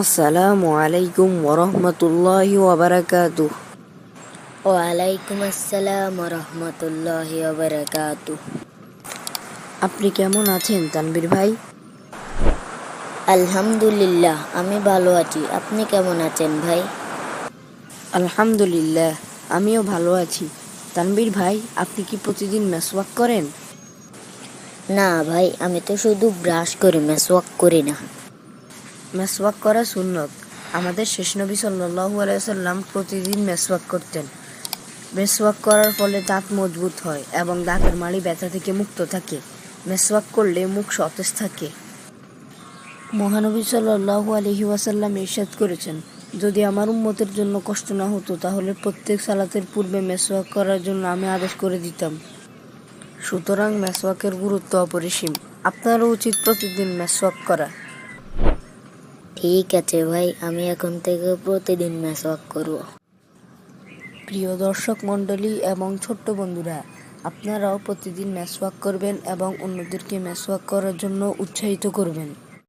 আসসালামু আলাইকুম ওরহমতুল্লাহি ওবরাকাতুহ ওয়ালাইকুম আসসালাম রহমতুল্লাহ আপনি কেমন আছেন তানবীর ভাই? আলহামদুলিল্লাহ আমি ভালো আছি। আপনি কেমন আছেন ভাই? আলহামদুলিল্লাহ আমিও ভালো আছি। তানবীর ভাই আপনি কি প্রতিদিন মেসওয়াক করেন? না ভাই আমি তো শুধু ব্রাশ করি মেসওয়াক করি না। মেসওয়াক করা সুন্নত। আমাদের শেষ নবী সাল্লাল্লাহু আলাইহি সাল্লাম প্রতিদিন মেসওয়াক করতেন। মেসওয়াক করার ফলে দাঁত মজবুত হয় এবং দাঁতের মাড়ি ব্যথা থেকে মুক্ত থাকে। মেসওয়াক করলে মুখ সতেজ থাকে। মহানবী সাল্লাল্লাহু আলাইহি ওয়াসাল্লাম ইরশাদ করেছেন, যদি আমার উম্মতের জন্য কষ্ট না হতো, তাহলে প্রত্যেক সালাতের পূর্বে মেসওয়াক করার জন্য আমি আদেশ করে দিতাম। সুতরাং মেসওয়াকের গুরুত্ব অপরিসীম। আপনারও উচিত প্রতিদিন মেসওয়াক করা। ঠিক আছে ভাই, আমি এখন থেকে প্রতিদিন ম্যাচ ওয়াক করব। প্রিয় দর্শক মণ্ডলী এবং ছোট্ট বন্ধুরা, আপনারাও প্রতিদিন ম্যাচ ওয়াক করবেন এবং অন্যদেরকে ম্যাচ ওয়াক করার জন্য উৎসাহিত করবেন।